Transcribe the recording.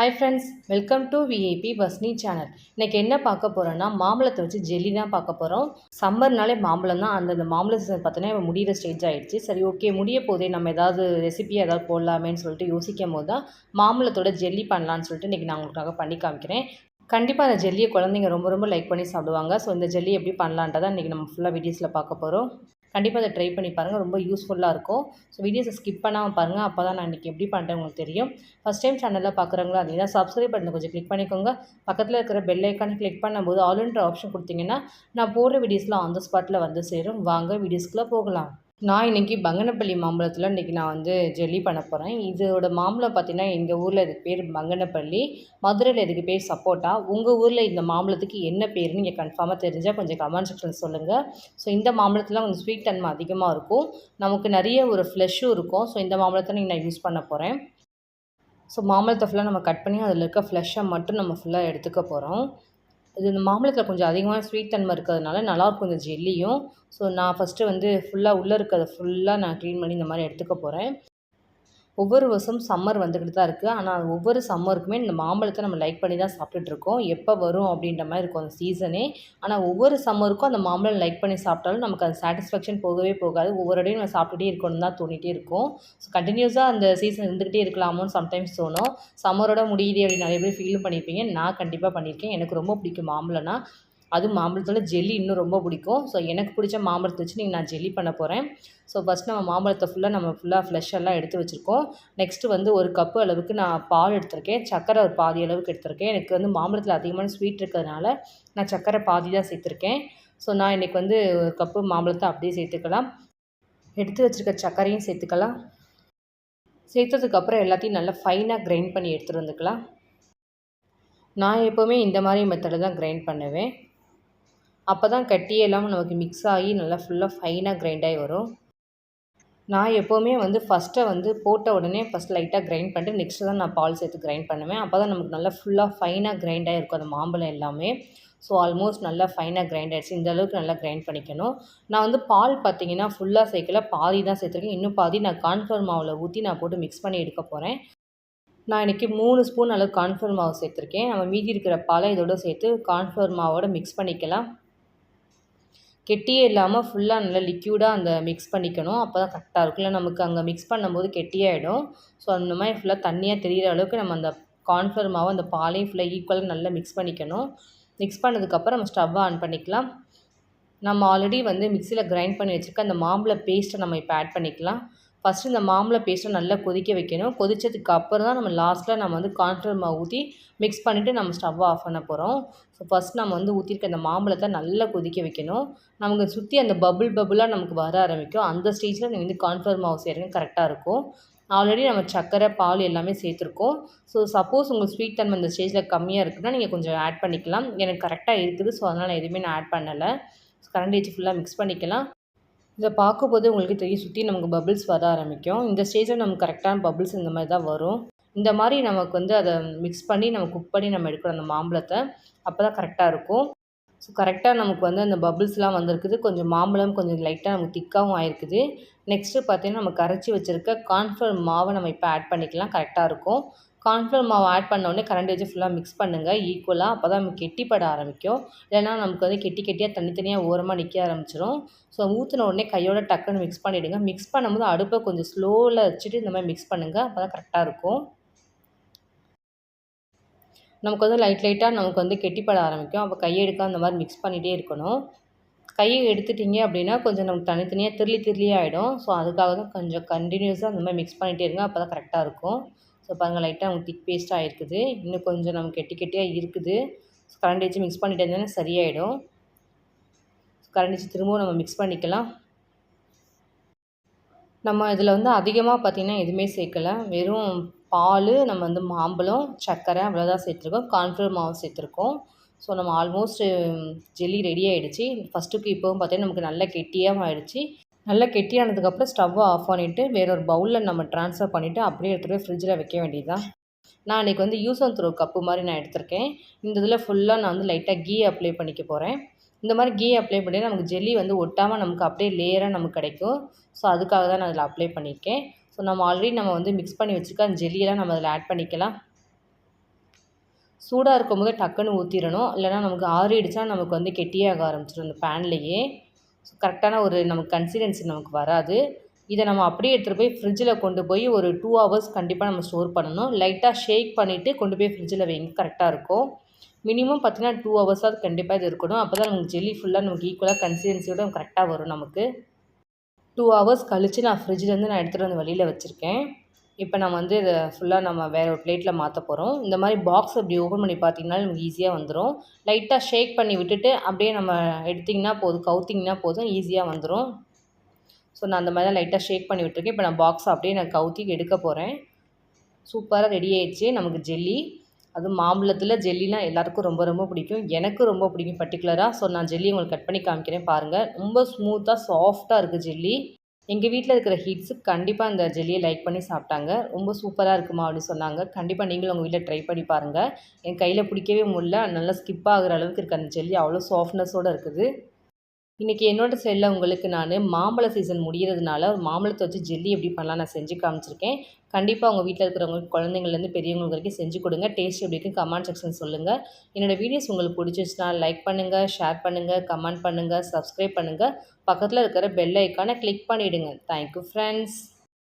Hi friends welcome to VIP பஸ்னி channel இன்றைக்கி என்ன பார்க்க போகிறோன்னா மாம்பழத்தை வச்சு ஜெல்லி தான் பார்க்க போகிறோம் சம்மர்னாலே மாம்பழம் தான். அந்தந்த மாம்பழ சீசன் பார்த்தோன்னா இப்போ முடிகிற ஸ்டேஜ் ஆகிடுச்சு சரி ஓகே முடிய போதே நம்ம ஏதாவது ரெசிபி ஏதாவது போடலாமேன்னு சொல்லிட்டு யோசிக்கும் போது தான் மாம்பழத்தோட ஜெல்லி பண்ணலான்னு சொல்லிட்டு இன்றைக்கி நான் உங்களுக்காக பண்ணி காமிக்கிறேன். கண்டிப்பாக அந்த ஜெல்லியை குழந்தைங்க ரொம்ப ரொம்ப லைக் பண்ணி சாப்பிடுவாங்க. ஸோ இந்த ஜெல்லி எப்படி பண்ணலான்றதை இன்றைக்கி நம்ம ஃபுல்லாக வீடியோஸில் பார்க்க போகிறோம் கண்டிப்பாக அதை ட்ரை பண்ணி பாருங்கள் ரொம்ப யூஸ்ஃபுல்லாக இருக்கும். ஸோ வீடியோஸை ஸ்கிப் பண்ணாமல் பாருங்கள் அப்போ தான் நான் இன்றைக்கி எப்படி பண்ணுறேன் உங்களுக்கு தெரியும். ஃபஸ்ட் டைம் சேனலில் பார்க்குறவங்களா அப்படின்னா சப்ஸ்கிரைப் பண்ணி கொஞ்சம் கிளிக் பண்ணிக்கோங்க. பக்கத்தில் இருக்கிற பெல் ஐக்கானை கிளிக் பண்ணும்போது ஆல்ன்ற ஆப்ஷன் கொடுத்தீங்கன்னா நான் போடுற வீடியோஸ்லாம் ஆன் த ஸ்பாட்டில் வந்து சேரும். வாங்க வீடியோஸ்க்குள்ளே போகலாம். நான் இன்றைக்கி பங்கனப்பள்ளி மாம்பழத்தில் இன்றைக்கி நான் வந்து ஜெல்லி பண்ண போகிறேன் இதோட மாம்பழம் பார்த்திங்கன்னா எங்கள் ஊரில் இதுக்கு பேர் பங்கனப்பள்ளி மதுரையில் இதுக்கு பேர் சப்போட்டா. உங்கள் ஊரில் இந்த மாம்பழத்துக்கு என்ன பேருன்னு நீங்கள் கன்ஃபார்மாக தெரிஞ்சால் கொஞ்சம் கமெண்ட் செக்ஷன் சொல்லுங்கள் ஸோ இந்த மாம்பழத்தில் கொஞ்சம் ஸ்வீட் தன்மை அதிகமாக இருக்கும். நமக்கு நிறைய ஒரு ஃப்ளெஷ்ஷும் இருக்கும். ஸோ இந்த மாம்பழத்தை நீங்கள் நான் யூஸ் பண்ண போகிறேன் ஸோ மாம்பழத்தை ஃபுல்லாக நம்ம கட் பண்ணி அதில் இருக்க ஃப்ளெஷ்ஷை மட்டும் நம்ம ஃபுல்லாக எடுத்துக்க போகிறோம் இது இந்த மாம்பழத்தில் கொஞ்சம் அதிகமான ஸ்வீட் தன்மை இருக்கிறதுனால நல்லாயிருக்கும் இந்த ஜெல்லியும் ஸோ நான் ஃபஸ்ட்டு வந்து ஃபுல்லாக உள்ளே இருக்கிறத ஃபுல்லாக நான் க்ளீன் பண்ணி இந்த மாதிரி எடுத்துக்க போகிறேன் ஒவ்வொரு வருஷம் சம்மர் வந்துக்கிட்டு தான் இருக்குது ஆனால் ஒவ்வொரு சம்மருக்குமே இந்த மாம்பழத்தை நம்ம லைக் பண்ணி தான் சாப்பிட்டுட்ருக்கோம் எப்போ வரும் அப்படின்ற மாதிரி இருக்கும் அந்த சீசனே ஆனால் ஒவ்வொரு சம்மருக்கும் அந்த மாம்பழம் லைக் பண்ணி சாப்பிட்டாலும் நமக்கு அந்த சாட்டிஸ்ஃபேக்ஷன் போகவே போகாது. ஒவ்வொரு இடையும் நம்ம சாப்பிட்டுட்டே இருக்கணும் தான் தோணிகிட்டே இருக்கும். ஸோ கண்டினியூஸாக அந்த சீசன் இருந்துக்கிட்டே இருக்கலாமோன்னு சம்டைம்ஸ் தோணும். சம்மரோட முடியுது அப்படின்னு நிறைய பேர் ஃபீலும் பண்ணியிருப்பீங்க நான் கண்டிப்பாக பண்ணியிருக்கேன் எனக்கு ரொம்ப பிடிக்கும் மாம்பழம்னா. அதுவும் மாம்பழத்தோட ஜெல்லி இன்னும் ரொம்ப பிடிக்கும். ஸோ எனக்கு பிடிச்ச மாம்பழத்தை வச்சு நீங்கள் நான் ஜெல்லி பண்ண போகிறேன் ஸோ ஃபஸ்ட் நம்ம மாம்பழத்தை ஃபுல்லாக நம்ம ஃபுல்லாக ஃப்ளஷ் எல்லாம் எடுத்து வச்சுருக்கோம். நெக்ஸ்ட்டு வந்து ஒரு கப்பு அளவுக்கு நான் பால் எடுத்திருக்கேன். சக்கரை ஒரு பாதி அளவுக்கு எடுத்திருக்கேன். எனக்கு வந்து மாம்பழத்தில் அதிகமான ஸ்வீட் இருக்கிறதுனால நான் சக்கரை பாதி தான் சேர்த்துருக்கேன். ஸோ நான் இன்றைக்கி வந்து ஒரு கப்பு மாம்பழத்தை அப்படியே சேர்த்துக்கலாம். எடுத்து வச்சுருக்க சர்க்கரையும் சேர்த்துக்கலாம். சேர்த்ததுக்கப்புறம் எல்லாத்தையும் நல்லா ஃபைனாக கிரைண்ட் பண்ணி எடுத்துகிட்டு வந்துக்கலாம். நான் எப்போவுமே இந்த மாதிரி மெத்தடில் தான் கிரைண்ட் பண்ணுவேன். அப்போ தான் கட்டியெல்லாம் நமக்கு மிக்ஸ் ஆகி நல்லா ஃபுல்லாக ஃபைனாக கிரைண்ட் ஆகி வரும். நான் எப்போவுமே வந்து ஃபஸ்ட்டை வந்து போட்ட உடனே ஃபஸ்ட் லைட்டாக கிரைண்ட் பண்ணிட்டு நெக்ஸ்ட்டு தான் நான் பால் சேர்த்து கிரைண்ட் பண்ணுவேன். அப்போ தான் நமக்கு நல்லா ஃபுல்லாக ஃபைனாக கிரைண்ட் ஆகிருக்கும் அந்த மாம்பழம் எல்லாமே. ஸோ ஆல்மோஸ்ட் நல்லா ஃபைனாக கிரைண்ட் ஆகிடுச்சு இந்த அளவுக்கு நல்லா கிரைண்ட் பண்ணிக்கணும். நான் வந்து பால் பார்த்தீங்கன்னா ஃபுல்லாக சேர்க்கல. பாதி தான் சேர்த்துருக்கேன். இன்னும் பாதி நான் கான்ஃபர் மாவில் ஊற்றி நான் போட்டு மிக்ஸ் பண்ணி எடுக்க போகிறேன் நான் இன்றைக்கி மூணு ஸ்பூன் அளவு கான்ஃபர் மாவு சேர்த்துருக்கேன். நம்ம மீதி இருக்கிற பாலை இதோட சேர்த்து கான்ஃபர் மாவோட மிக்ஸ் பண்ணிக்கலாம். கெட்டியே இல்லாமல் ஃபுல்லாக நல்லா லிக்யூடாக அந்த மிக்ஸ் பண்ணிக்கணும். அப்போ தான் கரெக்டாக இருக்கும். இல்லை நமக்கு அங்கே மிக்ஸ் பண்ணும்போது கெட்டியாகிடும் ஸோ அந்த மாதிரி ஃபுல்லாக தண்ணியாக தெரிகிற அளவுக்கு நம்ம அந்த கான்ஃபர் மாவு அந்த பாலையும் ஃபுல்லாக ஈக்குவலாக நல்லா மிக்ஸ் பண்ணிக்கணும். மிக்ஸ் பண்ணதுக்கப்புறம் நம்ம ஸ்டவ்வை ஆன் பண்ணிக்கலாம். நம்ம ஆல்ரெடி வந்து மிக்சியில் கிரைண்ட் பண்ணி வச்சுருக்க அந்த மாம்பழ பேஸ்ட்டை நம்ம இப்போ ஆட் பண்ணிக்கலாம். ஃபஸ்ட்டு இந்த மாம்பழ பேஸ்ட்டை நல்லா கொதிக்க வைக்கணும். கொதித்ததுக்கு அப்புறம் தான் நம்ம லாஸ்ட்டில் நம்ம வந்து கான்ஃப்ளவர் மாவு ஊற்றி மிக்ஸ் பண்ணிவிட்டு நம்ம ஸ்டவ்வை ஆஃப் பண்ண போகிறோம் ஸோ ஃபஸ்ட் நம்ம வந்து ஊற்றிருக்க அந்த மாம்பழத்தை நல்லா கொதிக்க வைக்கணும். நமக்கு சுற்றி அந்த பபுள் பபுளாக நமக்கு வர ஆரம்பிக்கும். அந்த ஸ்டேஜில் நீங்கள் வந்து கான்ஃப்ளவர் மாவு சேருங்க கரெக்டாக இருக்கும். ஆல்ரெடி நம்ம சர்க்கரை பால் எல்லாமே சேர்த்துருக்கோம். ஸோ சப்போஸ் உங்களுக்கு ஸ்வீட் தன்மை இந்த ஸ்டேஜில் கம்மியாக இருக்குன்னா நீங்கள் கொஞ்சம் ஆட் பண்ணிக்கலாம். எனக்கு கரெக்டாக இருக்குது. ஸோ அதனால் நான் எதுவுமே நான் ஆட் பண்ணலை. கரண்டி வச்சு ஃபுல்லாக மிக்ஸ் பண்ணிக்கலாம். இதை பார்க்கும்போது உங்களுக்கு தெரியும் சுற்றி நமக்கு பபிள்ஸ் வர ஆரம்பிக்கும். இந்த ஸ்டேஜில் நமக்கு கரெக்டான பபிள்ஸ் இந்த மாதிரி தான் வரும். இந்த மாதிரி நமக்கு வந்து அதை மிக்ஸ் பண்ணி நம்ம குக் பண்ணி நம்ம எடுக்கிறோம் அந்த மாம்பழத்தை அப்போ தான் கரெக்டாக இருக்கும். ஸோ கரெக்டாக நமக்கு வந்து அந்த பபிள்ஸ்லாம் வந்திருக்குது. கொஞ்சம் மாம்பழம் கொஞ்சம் லைட்டாக நமக்கு திக்காகவும் ஆயிருக்குது. நெக்ஸ்ட்டு பார்த்தீங்கன்னா நம்ம கரைச்சி வச்சுருக்க கான்ஃபர் மாவை நம்ம இப்போ ஆட் பண்ணிக்கலாம். கரெக்டாக இருக்கும். கார்ன்ஃப்ளவர் மாவு ஆட் பண்ணோடனே கரண்டி வச்சு ஃபுல்லாக மிக்ஸ் பண்ணுங்கள் ஈக்குவலாக அப்போ தான் நமக்கு கெட்டிப்பட ஆரம்பிக்கும். இல்லைனா நமக்கு வந்து கெட்டி கெட்டியாக தனித்தனியாக ஓரமாக நிற்க ஆரம்பிச்சிடும் ஸோ ஊற்றின உடனே கையோட டக்குன்னு மிக்ஸ் பண்ணிவிடுங்க மிக்ஸ் பண்ணும்போது அடுப்பை கொஞ்சம் ஸ்லோவில் வச்சுட்டு இந்த மாதிரி மிக்ஸ் பண்ணுங்கள் அப்போ தான் கரெக்டாக இருக்கும். நமக்கு வந்து லைட் லைட்டாக நமக்கு வந்து கெட்டிப்பட ஆரம்பிக்கும். அப்போ கையை எடுக்க அந்த மாதிரி மிக்ஸ் பண்ணிகிட்டே இருக்கணும். கையை எடுத்துட்டிங்க அப்படின்னா கொஞ்சம் நமக்கு தனித்தனியாக திருளி திருளியாக ஆகிடும் ஸோ அதுக்காக தான் கொஞ்சம் கண்டினியூஸாக அந்த மாதிரி மிக்ஸ் பண்ணிகிட்டே இருங்க. அப்போ தான் கரெக்டாக இருக்கும். ஸோ பாருங்கள் லைட்டாக அவங்க திக் பேஸ்ட்டாக இருக்குது. இன்னும் கொஞ்சம் நமக்கு கெட்டி கெட்டியாக இருக்குது. கரண்டி வச்சு மிக்ஸ் பண்ணிட்டு இருந்தேன்னா சரியாயிடும். கரண்டி வச்சு திரும்பவும் நம்ம மிக்ஸ் பண்ணிக்கலாம். நம்ம இதில் வந்து அதிகமாக பார்த்திங்கன்னா எதுவுமே சேர்க்கலை. வெறும் பால் நம்ம வந்து மாம்பழம் சர்க்கரை அவ்வளோதான் சேர்த்துருக்கோம். கார்ன்ஃப்ளவர் மாவு சேர்த்துருக்கோம். ஸோ நம்ம ஆல்மோஸ்ட் ஜெல்லி ரெடி ஆகிடுச்சி ஃபஸ்ட்டுக்கு இப்போவும் பார்த்தீங்கன்னா நமக்கு நல்லா கெட்டியாக ஆகிடுச்சி நல்லா கெட்டியானதுக்கப்புறம் ஸ்டவ்வை ஆஃப் பண்ணிவிட்டு வேற ஒரு பவுலில் நம்ம ட்ரான்ஸ்ஃபர் பண்ணிவிட்டு அப்படியே எடுத்துகிட்டு போய் ஃப்ரிட்ஜில் வைக்க வேண்டியதுதான் நான் இன்றைக்கி வந்து யூஸ் அண்ட் த்ரோ கப்பு மாதிரி நான் எடுத்திருக்கேன். இந்த இதில் ஃபுல்லாக நான் வந்து லைட்டாக கீ அப்ளை பண்ணிக்க போகிறேன் இந்த மாதிரி கீ அப்ளை பண்ணி நமக்கு ஜெல்லி வந்து ஒட்டாமல் நமக்கு அப்படியே லேயராக நமக்கு கிடைக்கும். ஸோ அதுக்காக தான் நான் அதில் அப்ளை பண்ணியிருக்கேன் ஸோ நம்ம ஆல்ரெடி நம்ம வந்து மிக்ஸ் பண்ணி வச்சுருக்க அந்த ஜெல்லியெல்லாம் நம்ம அதில் ஆட் பண்ணிக்கலாம். சூடாக இருக்கும்போது டக்குன்னு ஊற்றிடணும் இல்லைனா நமக்கு ஆறிடுச்சா நமக்கு வந்து கெட்டியாக ஆரம்பிச்சிடும் அந்த பேன்லேயே கரெக்டான ஒரு நமக்கு கன்சிடென்சி நமக்கு வராது. இதை நம்ம அப்படியே எடுத்துகிட்டு போய் ஃப்ரிட்ஜில் கொண்டு போய் ஒரு டூ ஹவர்ஸ் கண்டிப்பாக நம்ம ஸ்டோர் பண்ணணும். லைட்டாக ஷேக் பண்ணிவிட்டு கொண்டு போய் ஃப்ரிட்ஜில் வைங்க கரெக்டாக இருக்கும். மினிமம் பார்த்தீங்கன்னா டூ ஹவர்ஸாவது கண்டிப்பாக இது இருக்கணும். அப்போ தான் நமக்கு ஜெல்லி ஃபுல்லாக நமக்கு ஈக்குவலாக கன்சிஸ்டன்சியோட கரெக்டாக வரும் நமக்கு. டூ ஹவர்ஸ் கழித்து நான் ஃப்ரிட்ஜ்லேருந்து நான் எடுத்துகிட்டு வந்து வெளியில் வச்சுருக்கேன். இப்போ நம்ம வந்து இதை ஃபுல்லாக நம்ம வேறு ஒரு பிளேட்டில் மாற்ற போகிறோம் இந்த மாதிரி பாக்ஸ் அப்படி ஓப்பன் பண்ணி பார்த்தீங்கன்னா நமக்கு ஈஸியாக வந்துடும் லைட்டாக ஷேக் பண்ணி விட்டுட்டு அப்படியே நம்ம எடுத்திங்கன்னா போதும் கவுத்திங்கன்னா போதும் ஈஸியாக வந்துடும் ஸோ நான் அந்த மாதிரி தான் லைட்டாக ஷேக் பண்ணி விட்டுருக்கேன். இப்போ நான் பாக்ஸ் அப்படியே நான் கவுத்தி எடுக்க போகிறேன் சூப்பராக ரெடி ஆயிடுச்சு. நமக்கு ஜெல்லி அதுவும் மாம்பழத்தில் ஜெல்லிலாம் எல்லாருக்கும் ரொம்ப ரொம்ப பிடிக்கும். எனக்கு ரொம்ப பிடிக்கும் பர்டிகுலராக ஸோ நான் ஜெல்லி உங்களுக்கு கட் பண்ணி காமிக்கிறேன் பாருங்கள் ரொம்ப ஸ்மூத்தாக சாஃப்டாக இருக்குது ஜெல்லி எங்கள் வீட்டில் இருக்கிற ஹீட்ஸு கண்டிப்பாக இந்த ஜெல்லியை லைக் பண்ணி சாப்பிட்டாங்க. ரொம்ப சூப்பராக இருக்குமா அப்படின்னு சொன்னாங்க. கண்டிப்பாக நீங்களும் உங்கள் வீட்டில் ட்ரை பண்ணி பாருங்கள் என் கையில் பிடிக்கவே முடியல. நல்லா ஸ்கிப் ஆகிற அளவுக்கு இருக்குது அந்த ஜெல்லி. அவ்வளோ சாஃப்ட்னஸோடு இருக்குது. இன்றைக்கி என்னோட சைடில் உங்களுக்கு நான் மாம்பழ சீசன் முடிகிறதுனால மாம்பழத்தை வச்சு ஜெல்லி எப்படி பண்ணலாம் நான் செஞ்சு காமிச்சிருக்கேன். கண்டிப்பாக உங்கள் வீட்டில் இருக்கிறவங்களுக்கு குழந்தைங்கள்லேருந்து பெரியவங்களுக்கு வரைக்கும் செஞ்சு கொடுங்க. டேஸ்ட் எப்படி இருக்குது கமெண்ட் செக்ஷன் சொல்லுங்கள் என்னோடய வீடியோஸ் உங்களுக்கு பிடிச்சிச்சுன்னா லைக் பண்ணுங்கள் ஷேர் பண்ணுங்கள் கமெண்ட் பண்ணுங்கள் சப்ஸ்கிரைப் பண்ணுங்கள் பக்கத்தில் இருக்கிற பெல் ஐக்கானை கிளிக் பண்ணிவிடுங்க தேங்க்யூ ஃப்ரெண்ட்ஸ்